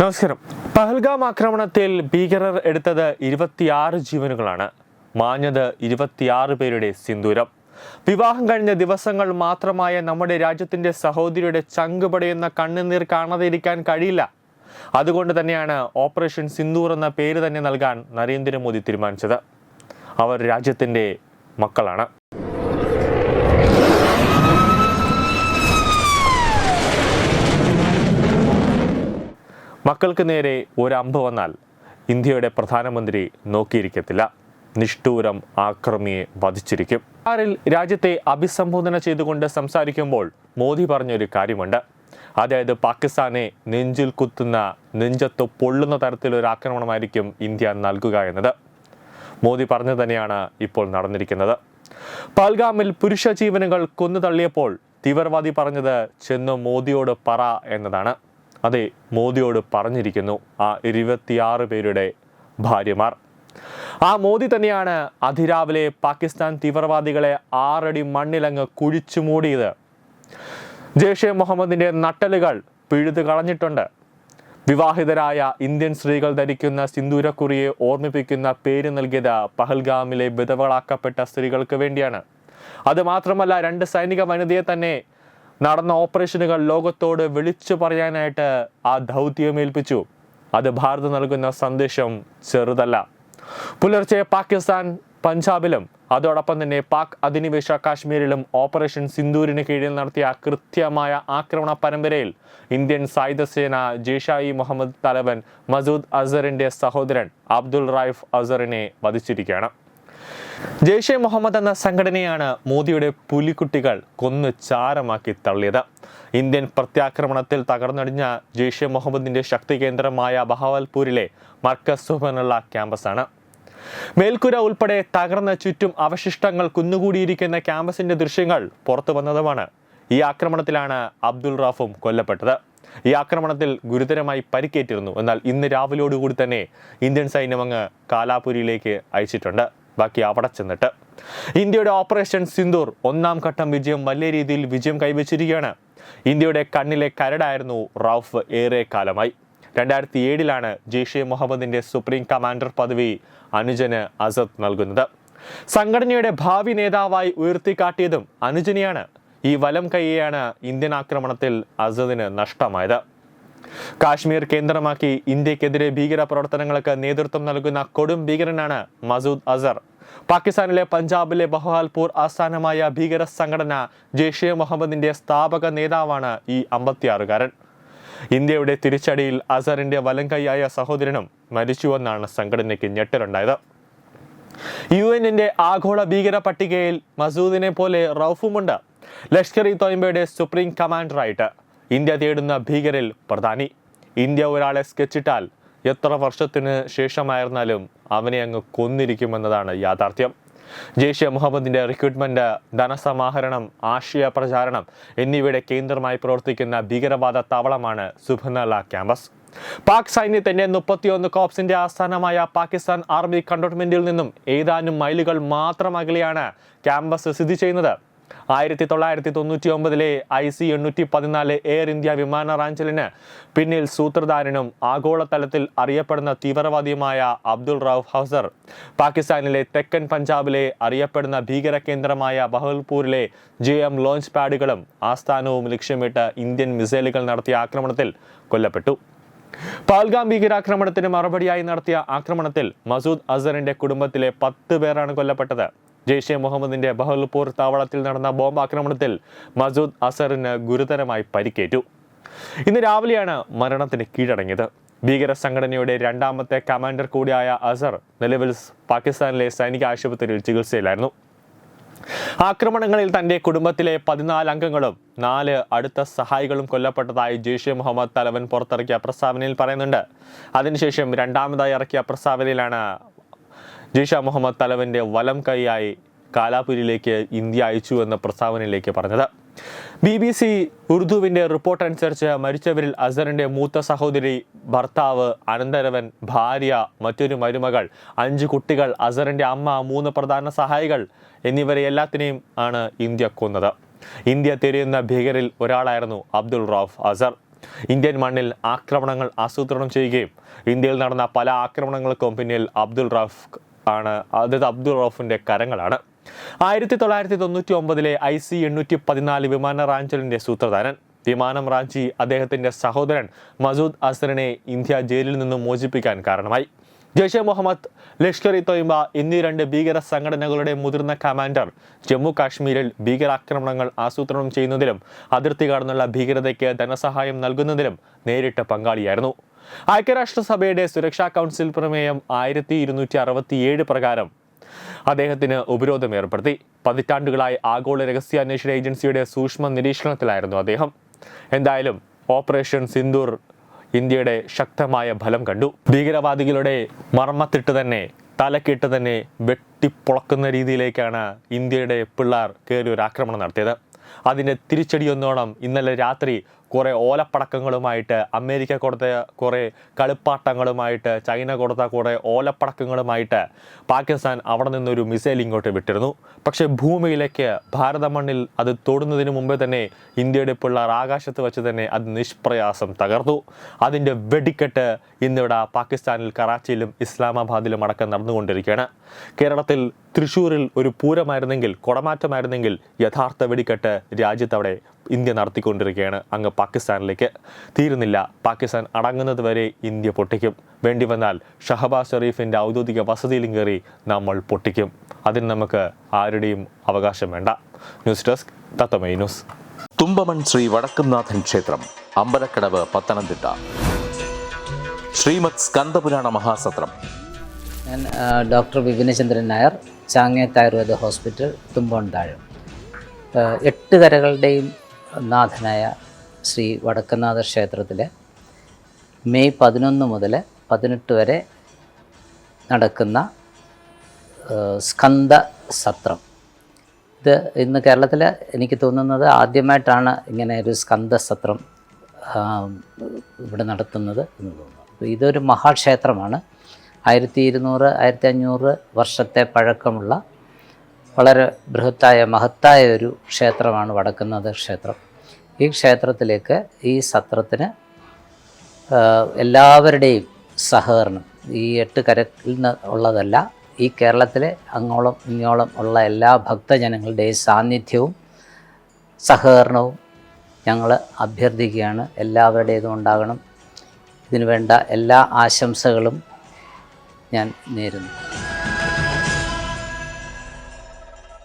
നമസ്കാരം. പഹൽഗാം ആക്രമണത്തിൽ ഭീകരർ എടുത്തത് ഇരുപത്തിയാറ് ജീവനുകളാണ്. മാഞ്ഞത് ഇരുപത്തിയാറ് പേരുടെ സിന്ദൂരം. വിവാഹം കഴിഞ്ഞ ദിവസങ്ങൾ മാത്രമായ നമ്മുടെ രാജ്യത്തിന്റെ സഹോദരിയുടെ ചങ്ക് പടയുന്ന കണ്ണുനീർ കാണാതെ ഇരിക്കാൻ കഴിയില്ല. അതുകൊണ്ട് തന്നെയാണ് ഓപ്പറേഷൻ സിന്ദൂർ എന്ന പേര് തന്നെ നൽകാൻ നരേന്ദ്രമോദി തീരുമാനിച്ചത്. അവർ രാജ്യത്തിന്റെ മക്കളാണ്. മക്കൾക്ക് നേരെ ഒരമ്പ് വന്നാൽ ഇന്ത്യയുടെ പ്രധാനമന്ത്രി നോക്കിയിരിക്കത്തില്ല. നിഷ്ഠൂരം ആക്രമിയെ വധിച്ചിരിക്കും. ആറിൽ രാജ്യത്തെ അഭിസംബോധന ചെയ്തുകൊണ്ട് സംസാരിക്കുമ്പോൾ മോദി പറഞ്ഞൊരു കാര്യമുണ്ട്. അതായത് പാകിസ്ഥാനെ നെഞ്ചിൽ കുത്തുന്ന നെഞ്ചത്ത് പൊള്ളുന്ന തരത്തിലൊരു ആക്രമണമായിരിക്കും ഇന്ത്യ നൽകുക എന്നത്. മോദി പറഞ്ഞു തന്നെയാണ് ഇപ്പോൾ നടന്നിരിക്കുന്നത്. പൽഗാമിൽ പുരുഷ ജീവനുകൾ കൊന്നു തള്ളിയപ്പോൾ തീവ്രവാദി പറഞ്ഞത് ചെന്ന് മോദിയോട് പറ എന്നതാണ്. അതെ മോദിയോട് പറഞ്ഞിരിക്കുന്നു ആ ഇരുപത്തിയാറ് പേരുടെ ഭാര്യമാർ. ആ മോദി തന്നെയാണ് അതിരാവിലെ പാകിസ്ഥാൻ തീവ്രവാദികളെ ആറടി മണ്ണിലങ്ങ് കുഴിച്ചു മൂടിയത്. ജെയ്ഷെ മുഹമ്മദിന്റെ നട്ടലുകൾ പിഴുതു കളഞ്ഞിട്ടുണ്ട്. വിവാഹിതരായ ഇന്ത്യൻ സ്ത്രീകൾ ധരിക്കുന്ന സിന്ദൂരക്കുറിയെ ഓർമ്മിപ്പിക്കുന്ന പേര് നൽകിയത് പഹൽഗാമിലെ വിധവകളാക്കപ്പെട്ട സ്ത്രീകൾക്ക് വേണ്ടിയാണ്. അതുമാത്രമല്ല രണ്ട് സൈനിക വനിതയെ തന്നെ നടന്ന ഓപ്പറേഷനുകൾ ലോകത്തോട് വിളിച്ചു പറയാനായിട്ട് ആ ദൗത്യം ഏൽപ്പിച്ചു. അത് ഭാരതം നൽകുന്ന സന്ദേശം ചെറുതല്ല. പുലർച്ചെ പാകിസ്ഥാൻ പഞ്ചാബിലും അതോടൊപ്പം തന്നെ പാക് അധിനിവേശ കാശ്മീരിലും ഓപ്പറേഷൻ സിന്ദൂരിന് കീഴിൽ നടത്തിയ കൃത്യമായ ആക്രമണ പരമ്പരയിൽ ഇന്ത്യൻ സായുധസേന ജെയ്ഷായി മുഹമ്മദ് തലവൻ മസൂദ് അസറിന്റെ സഹോദരൻ അബ്ദുൾ റായിഫ് അസറിനെ വധിച്ചിരിക്കുകയാണ്. ജെയ്ഷെ മുഹമ്മദ് എന്ന സംഘടനയാണ് മോദിയുടെ പുലിക്കുട്ടികൾ കൊന്നു ചാരമാക്കി തള്ളിയത്. ഇന്ത്യൻ പ്രത്യാക്രമണത്തിൽ തകർന്നടിഞ്ഞ ജെയ്ഷെ മുഹമ്മദിന്റെ ശക്തി കേന്ദ്രമായ ബഹവൽപൂരിലെ മർക്കസ് സുബനുള്ള ക്യാമ്പസാണ്. മേൽക്കുര ഉൾപ്പെടെ തകർന്ന ചുറ്റും അവശിഷ്ടങ്ങൾ കുന്നുകൂടിയിരിക്കുന്ന ക്യാമ്പസിന്റെ ദൃശ്യങ്ങൾ പുറത്തു വന്നതുമാണ്. ഈ ആക്രമണത്തിലാണ് അബ്ദുൾ റാഫും കൊല്ലപ്പെട്ടത്. ഈ ആക്രമണത്തിൽ ഗുരുതരമായി പരിക്കേറ്റിരുന്നു. എന്നാൽ ഇന്ന് രാവിലോടുകൂടി തന്നെ ഇന്ത്യൻ സൈന്യം അങ്ങ് കാലാപുരിയിലേക്ക് അയച്ചിട്ടുണ്ട്. ബാക്കി അവിടെ ചെന്നിട്ട്. ഇന്ത്യയുടെ ഓപ്പറേഷൻ സിന്ദൂർ ഒന്നാം ഘട്ടം വിജയം വലിയ രീതിയിൽ വിജയം കൈവച്ചിരിക്കുകയാണ്. ഇന്ത്യയുടെ കണ്ണിലെ കരടായിരുന്നു റൌഫ് ഏറെ കാലമായി. രണ്ടായിരത്തി ഏഴിലാണ് ജെയ്ഷെ മുഹമ്മദിന്റെ സുപ്രീം കമാൻഡർ പദവി അനുജന് അസദ് നൽകുന്നത്. സംഘടനയുടെ ഭാവി നേതാവായി ഉയർത്തിക്കാട്ടിയതും അനുജനെയാണ്. ഈ വലം കൈയാണ് ഇന്ത്യൻ ആക്രമണത്തിൽ അസദിന് നഷ്ടമായത്. കാശ്മീർ കേന്ദ്രമാക്കി ഇന്ത്യക്കെതിരെ ഭീകര പ്രവർത്തനങ്ങൾക്ക് നേതൃത്വം നൽകുന്ന കൊടും ഭീകരനാണ് മസൂദ് അസർ. പാകിസ്ഥാനിലെ പഞ്ചാബിലെ ബഹാൽപൂർ ആസ്ഥാനമായ ഭീകര സംഘടന ജെയ്ഷെ മുഹമ്മദിന്റെ സ്ഥാപക നേതാവാണ് ഈ അമ്പത്തിയാറുകാരൻ. ഇന്ത്യയുടെ തിരിച്ചടിയിൽ അസറിന്റെ വലങ്കൈയായ സഹോദരനും മരിച്ചുവെന്നാണ് സംഘടനയ്ക്ക് ഞെട്ടലുണ്ടായത്. യു എന്നിന്റെ ആഗോള ഭീകര പട്ടികയിൽ മസൂദിനെ പോലെ റൌഫുമുണ്ട്. ലഷ്കർ ഇ തോയിമ്പയുടെ സുപ്രീം കമാൻഡറായിട്ട്. ഇന്ത്യ തേടുന്ന ഭീകരിൽ പ്രധാനി. ഇന്ത്യ ഒരാളെ സ്കെച്ചിട്ടാൽ എത്ര വർഷത്തിന് ശേഷമായിരുന്നാലും അവനെ അങ്ങ് കൊന്നിരിക്കുമെന്നതാണ് യാഥാർത്ഥ്യം. ജെയ്ഷെ മുഹമ്മദിന്റെ റിക്രൂട്ട്മെന്റ് ധനസമാഹരണം ആശയ പ്രചാരണം എന്നിവയുടെ കേന്ദ്രമായി പ്രവർത്തിക്കുന്ന ഭീകരവാദ താവളമാണ് സുഭനല ക്യാമ്പസ്. പാക് സൈന്യത്തിന്റെ മുപ്പത്തിയൊന്ന് കോപ്സിന്റെ ആസ്ഥാനമായ പാകിസ്ഥാൻ ആർമി കണ്ടോൺമെന്റിൽ നിന്നും ഏതാനും മൈലുകൾ മാത്രം അകലെയാണ് ക്യാമ്പസ് സ്ഥിതി ചെയ്യുന്നത്. ആയിരത്തി തൊള്ളായിരത്തി തൊണ്ണൂറ്റി ഒമ്പതിലെ ഐ സി എണ്ണൂറ്റി പതിനാല് എയർ ഇന്ത്യ വിമാന റാഞ്ചലിന് പിന്നിൽ സൂത്രധാരനും ആഗോളതലത്തിൽ അറിയപ്പെടുന്ന തീവ്രവാദിയുമായ അബ്ദുൾ റൌഫ് ഹസർ. പാകിസ്ഥാനിലെ തെക്കൻ പഞ്ചാബിലെ അറിയപ്പെടുന്ന ഭീകര കേന്ദ്രമായ ബഹൽപൂരിലെ ജെ എം ലോഞ്ച് പാഡുകളും ആസ്ഥാനവും ലക്ഷ്യമിട്ട് ഇന്ത്യൻ മിസൈലുകൾ നടത്തിയ ആക്രമണത്തിൽ കൊല്ലപ്പെട്ടു. പാൽഗാം ഭീകരാക്രമണത്തിന് മറുപടിയായി നടത്തിയ ആക്രമണത്തിൽ മസൂദ് അസറിന്റെ കുടുംബത്തിലെ പത്ത് പേരാണ് കൊല്ലപ്പെട്ടത്. ജെയ്ഷെ മുഹമ്മദിന്റെ ബഹൽപൂർ താവളത്തിൽ നടന്ന ബോംബാക്രമണത്തിൽ മസൂദ് അസറിന് ഗുരുതരമായി പരിക്കേറ്റു. ഇന്ന് രാവിലെയാണ് മരണത്തിന് കീഴടങ്ങിയത്. ഭീകര സംഘടനയുടെ രണ്ടാമത്തെ കമാൻഡർ കൂടിയായ അസർ നിലവിൽ പാകിസ്ഥാനിലെ സൈനിക ആശുപത്രിയിൽ ചികിത്സയിലായിരുന്നു. ആക്രമണങ്ങളിൽ തന്റെ കുടുംബത്തിലെ പതിനാല് അംഗങ്ങളും നാല് അടുത്ത സഹായികളും കൊല്ലപ്പെട്ടതായി ജെയ്ഷെ മുഹമ്മദ് തലവൻ പുറത്തിറക്കിയ പ്രസ്താവനയിൽ പറയുന്നുണ്ട്. അതിനുശേഷം രണ്ടാമതായി ഇറക്കിയ പ്രസ്താവനയിലാണ് ജെയ്ഷ മുഹമ്മദ് തലവന്റെ വലം കൈയായി കാലാപുരിയിലേക്ക് ഇന്ത്യ അയച്ചു എന്ന പ്രസ്താവനയിലേക്ക് പറഞ്ഞത്. ബി ബി സി ഉറുദുവിന്റെ റിപ്പോർട്ട് അനുസരിച്ച് മരിച്ചവരിൽ അസറിന്റെ മൂത്ത സഹോദരി ഭർത്താവ് അനന്തരവൻ ഭാര്യ മറ്റൊരു മരുമകൾ അഞ്ച് കുട്ടികൾ അസറിന്റെ അമ്മ മൂന്ന് പ്രധാന സഹായികൾ എന്നിവരെ എല്ലാത്തിനെയും ആണ് ഇന്ത്യ കൊന്നത്. ഇന്ത്യ തിരയുന്ന ഭീകരിൽ ഒരാളായിരുന്നു അബ്ദുൾ റൌഫ് അസർ. ഇന്ത്യൻ മണ്ണിൽ ആക്രമണങ്ങൾ ആസൂത്രണം ചെയ്യുകയും ഇന്ത്യയിൽ നടന്ന പല ആക്രമണങ്ങൾക്കും പിന്നിൽ അബ്ദുൾ റഫ് ആണ് അതായത് അബ്ദുൾ റൌഫിന്റെ കരങ്ങളാണ്. ആയിരത്തി തൊള്ളായിരത്തി തൊണ്ണൂറ്റി ഒമ്പതിലെ ഐ സി എണ്ണൂറ്റി പതിനാല് വിമാന റാഞ്ചലിന്റെ സൂത്രധാരൻ. വിമാനം റാഞ്ചി അദ്ദേഹത്തിന്റെ സഹോദരൻ മസൂദ് അസറിനെ ഇന്ത്യ ജയിലിൽ നിന്നും മോചിപ്പിക്കാൻ കാരണമായി. ജയ്ഷെ മുഹമ്മദ് ലഷ്കർ ഇ തൊയ്ബ എന്നീ രണ്ട് ഭീകര സംഘടനകളുടെ മുതിർന്ന കമാൻഡർ ജമ്മു കാശ്മീരിൽ ഭീകരാക്രമണങ്ങൾ ആസൂത്രണം ചെയ്യുന്നതിലും അതിർത്തി കടന്നുള്ള ഭീകരതയ്ക്ക് ധനസഹായം നൽകുന്നതിലും നേരിട്ട് പങ്കാളിയായിരുന്നു. ഐക്യരാഷ്ട്രസഭയുടെ സുരക്ഷാ കൗൺസിൽ പ്രമേയം ആയിരത്തി ഇരുന്നൂറ്റി അറുപത്തിയേഴ് പ്രകാരം അദ്ദേഹത്തിന് ഉപരോധം ഏർപ്പെടുത്തി. പതിറ്റാണ്ടുകളായി ആഗോള രഹസ്യാന്വേഷണ ഏജൻസിയുടെ സൂക്ഷ്മ നിരീക്ഷണത്തിലായിരുന്നു അദ്ദേഹം. എന്തായാലും ഓപ്പറേഷൻ സിന്ദൂർ ഇന്ത്യയുടെ ശക്തമായ ഫലം കണ്ടു. ഭീകരവാദികളുടെ മർമ്മത്തിട്ട് തന്നെ തലക്കിട്ട് തന്നെ വെട്ടിപ്പൊളക്കുന്ന രീതിയിലേക്കാണ് ഇന്ത്യയുടെ പിള്ളേർ കയറി ഒരു ആക്രമണം നടത്തിയത്. അതിന്റെ തിരിച്ചടിയൊന്നോണം ഇന്നലെ രാത്രി കുറേ ഓലപ്പടക്കങ്ങളുമായിട്ട് അമേരിക്ക കൊടുത്ത കുറേ കളിപ്പാട്ടങ്ങളുമായിട്ട് ചൈന കൊടുത്ത കുറേ ഓലപ്പടക്കങ്ങളുമായിട്ട് പാകിസ്ഥാൻ അവിടെ നിന്നൊരു മിസൈൽ ഇങ്ങോട്ട് വിട്ടിരുന്നു. പക്ഷേ ഭൂമിയിലേക്ക് ഭാരത മണ്ണിൽ അത് തൊടുന്നതിന് മുമ്പേ തന്നെ ഇന്ത്യയുടെ പിള്ളേർ ആകാശത്ത് വെച്ച് തന്നെ അത് നിഷ്പ്രയാസം തകർന്നു അതിന്റെ വെടിക്കെട്ട് ഇന്നിവിടെ പാകിസ്ഥാനിൽ കറാച്ചിയിലും ഇസ്ലാമാബാദിലും അടക്കം നടന്നുകൊണ്ടിരിക്കുകയാണ്. കേരളത്തിൽ തൃശ്ശൂരിൽ ഒരു പൂരമായിരുന്നെങ്കിൽ കുടമാറ്റമായിരുന്നെങ്കിൽ യഥാർത്ഥ വെടിക്കെട്ട് രാജ്യത്തവിടെ ഇന്ത്യ നടത്തിക്കൊണ്ടിരിക്കുകയാണ്. അങ്ങ് പാകിസ്ഥാനിലേക്ക് തീരുന്നില്ല. പാകിസ്ഥാൻ അടങ്ങുന്നത് വരെ ഇന്ത്യ പൊട്ടിക്കും. വേണ്ടി വന്നാൽ ഷഹബാസ് ഷെറീഫിന്റെ ഔദ്യോഗിക വസതിയിലും കയറി നമ്മൾ പൊട്ടിക്കും. അതിന് നമുക്ക് ആരുടെയും അവകാശം വേണ്ട. ന്യൂസ് ഡെസ്ക് തത്തമൈ ന്യൂസ്. തുമ്പമൺ ശ്രീ വടക്കുംനാഥൻ ക്ഷേത്രം അമ്പലക്കടവ് പത്തനംതിട്ട. ശ്രീമത് സ്കന്ദപുരാണ മഹാസത്രം. ഞാൻ ഡോക്ടർ വിപിനചന്ദ്രൻ നായർ ചാങ്ങേത്ത് ആയുർവേദ ഹോസ്പിറ്റൽ തുമ്പോണ്ടാഴം താഴം. എട്ട് കരകളുടെയും നാഥനായ ശ്രീ വടക്കനാഥ ക്ഷേത്രത്തിൽ മെയ് പതിനൊന്ന് മുതൽ പതിനെട്ട് വരെ നടക്കുന്ന സ്കന്ദ സത്രം. ഇത് ഇന്ന് കേരളത്തിൽ എനിക്ക് തോന്നുന്നത് ആദ്യമായിട്ടാണ് ഇങ്ങനെ ഒരു സ്കന്ദ സത്രം ഇവിടെ നടത്തുന്നത് എന്ന് തോന്നുന്നു. ഇതൊരു മഹാക്ഷേത്രമാണ്. ആയിരത്തി ഇരുന്നൂറ് ആയിരത്തി അഞ്ഞൂറ് വർഷത്തെ പഴക്കമുള്ള വളരെ ബൃഹത്തായ മഹത്തായ ഒരു ക്ഷേത്രമാണ് വടക്കുന്നാഥ ക്ഷേത്രം. ഈ ക്ഷേത്രത്തിലേക്ക് ഈ സത്രത്തിന് എല്ലാവരുടെയും സഹകരണം ഈ എട്ട് കരയിൽ നിന്ന് ഉള്ളതല്ല ഈ കേരളത്തിലെ അങ്ങോളം ഇങ്ങോളം ഉള്ള എല്ലാ ഭക്തജനങ്ങളുടെയും സാന്നിധ്യവും സഹകരണവും ഞങ്ങൾ അഭ്യർത്ഥിക്കുകയാണ്. എല്ലാവരുടേതും ഉണ്ടാകണം. ഇതിനു വേണ്ട എല്ലാ ആശംസകളും ഞാൻ നേരുന്നു.